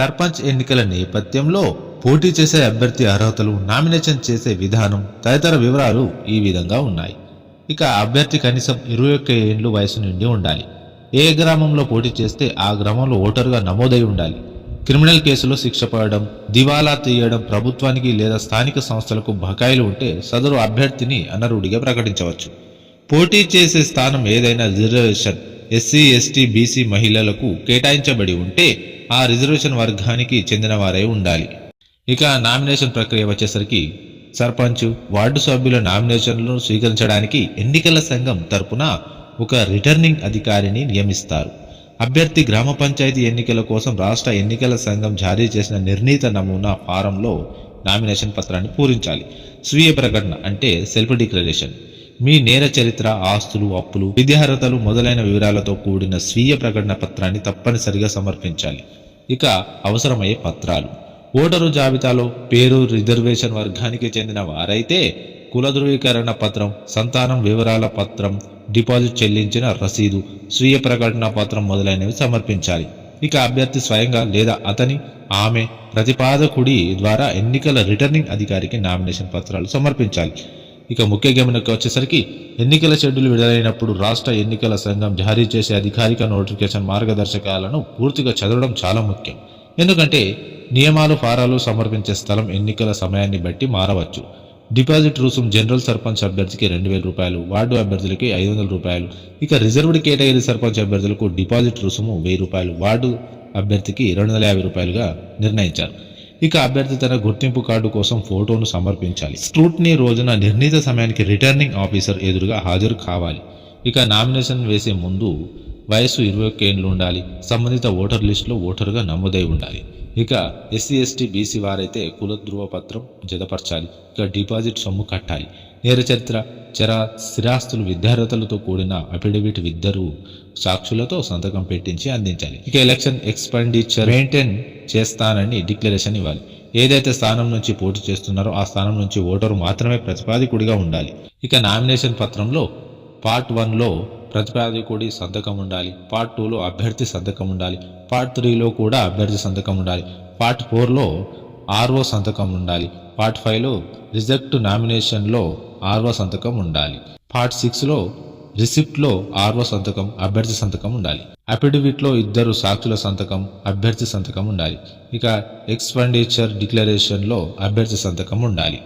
సర్పంచ్ ఎన్నికల నేపథ్యంలో పోటీ చేసే అభ్యర్థి అర్హతలు నామినేషన్ చేసే విధానం తదితర వివరాలు ఈ విధంగా ఉన్నాయి. ఇక అభ్యర్థి కనీసం ఇరవై ఒక్క ఏళ్ళు వయసు నుండి ఉండాలి. ఏ గ్రామంలో పోటీ చేస్తే ఆ గ్రామంలో ఓటరుగా నమోదై ఉండాలి. క్రిమినల్ కేసులో శిక్ష పడడం దివాలా తీయడం ప్రభుత్వానికి లేదా స్థానిక సంస్థలకు బకాయిలు ఉంటే సదరు అభ్యర్థిని అనర్హుడిగా ప్రకటించవచ్చు. పోటీ చేసే స్థానం ఏదైనా రిజర్వేషన్ ఎస్సీ ఎస్టీ బీసీ మహిళలకు కేటాయించబడి ఉంటే ఆ రిజర్వేషన్ వర్గానికి చెందిన వారై ఉండాలి. ఇక నామినేషన్ ప్రక్రియ వచ్చేసరికి సర్పంచ్ వార్డు సభ్యుల నామినేషన్లను స్వీకరించడానికి ఎన్నికల సంఘం తరపున ఒక రిటర్నింగ్ అధికారిని నియమిస్తారు. అభ్యర్థి గ్రామ పంచాయతీ ఎన్నికల కోసం రాష్ట్ర ఎన్నికల సంఘం జారీ చేసిన నిర్ణీత నమూనా ఫారంలో నామినేషన్ పత్రాన్ని పూరించాలి. స్వీయ ప్రకటన అంటే సెల్ఫ్ డిక్లరేషన్. మీ నేర చరిత్ర ఆస్తులు అప్పులు విద్యార్హతలు మొదలైన వివరాలతో కూడిన స్వీయ ప్రకటన పత్రాన్ని తప్పనిసరిగా సమర్పించాలి. ఇక అవసరమయ్యే పత్రాలు. ఓటరు జాబితాలో పేరు రిజర్వేషన్ వర్గానికి చెందిన వారైతే కుల ధృవీకరణ పత్రం సంతానం వివరాల పత్రం డిపాజిట్ చెల్లించిన రసీదు స్వీయ ప్రకటన పత్రం మొదలైనవి సమర్పించాలి. ఇక అభ్యర్థి స్వయంగా లేదా అతని ఆమె ప్రతిపాదకుడి ద్వారా ఎన్నికల రిటర్నింగ్ అధికారికి నామినేషన్ పత్రాలు సమర్పించాలి. ఇక ముఖ్య గమనకు వచ్చేసరికి ఎన్నికల షెడ్యూల్ విడుదలైనప్పుడు రాష్ట్ర ఎన్నికల సంఘం జారీ చేసే అధికారిక నోటిఫికేషన్ మార్గదర్శకాలను పూర్తిగా చదవడం చాలా ముఖ్యం. ఎందుకంటే నియమాలు ఫారాలు సమర్పించే స్థలం ఎన్నికల సమయాన్ని బట్టి మారవచ్చు. డిపాజిట్ రుసుం జనరల్ సర్పంచ్ అభ్యర్థికి రెండు వేల రూపాయలు వార్డు అభ్యర్థులకి ఐదు వందల రూపాయలు ఇక రిజర్వ్డ్ కేటగిరీ సర్పంచ్ అభ్యర్థులకు డిపాజిట్ రుసుము వెయ్యి రూపాయలు వార్డు అభ్యర్థికి రెండు వందల యాభై రూపాయలుగా నిర్ణయించారు. ఇక అభ్యర్థి తన గుర్తింపు కార్డు కోసం ఫోటోను సమర్పించాలి. స్క్రూట్నీ రోజున నిర్ణీత సమయానికి రిటర్నింగ్ ఆఫీసర్ ఎదురుగా హాజరు కావాలి. ఇక నామినేషన్ వేసే ముందు వయసు ఇరవై ఒక్క ఏళ్ళు ఉండాలి. సంబంధిత ఓటర్ లిస్టులో ఓటరుగా నమోదై ఉండాలి. ఇక ఎస్సీ ఎస్టీ బీసీ వారైతే కుల ధృవపత్రం జతపరచాలి. ఇక డిపాజిట్ సొమ్ము కట్టాలి. నేర చరిత్ర చర స్థిరాస్తులు విద్యార్హతలతో కూడిన అఫిడవిట్ ఇద్దరు సాక్షులతో సంతకం పెట్టించి అందించాలి. ఇక ఎలక్షన్ ఎక్స్పెండిచర్ మెయింటైన్ చేస్తానని డిక్లరేషన్ ఇవ్వాలి. ఏదైతే స్థానం నుంచి పోటీ చేస్తున్నారో ఆ స్థానం నుంచి ఓటరు మాత్రమే ప్రతిపాదికుడిగా ఉండాలి. ఇక నామినేషన్ పత్రంలో పార్ట్ వన్లో ప్రతిపాదికుడి సంతకం ఉండాలి. పార్ట్ టూలో అభ్యర్థి సంతకం ఉండాలి. పార్ట్ త్రీలో కూడా అభ్యర్థి సంతకం ఉండాలి. పార్ట్ ఫోర్లో ఆర్ఓ సంతకం ఉండాలి. పార్ట్ ఫైవ్లో రిజెక్ట్ నామినేషన్లో ఆర్ఓ సంతకం ఉండాలి. పార్ట్ సిక్స్లో రిసిప్ట్లో ఆర్ఓ సంతకం అభ్యర్థి సంతకం ఉండాలి. అఫిడవిట్లో ఇద్దరు సాక్షుల సంతకం అభ్యర్థి సంతకం ఉండాలి. ఇక ఎక్స్పెండిచర్ డిక్లరేషన్లో అభ్యర్థి సంతకం ఉండాలి.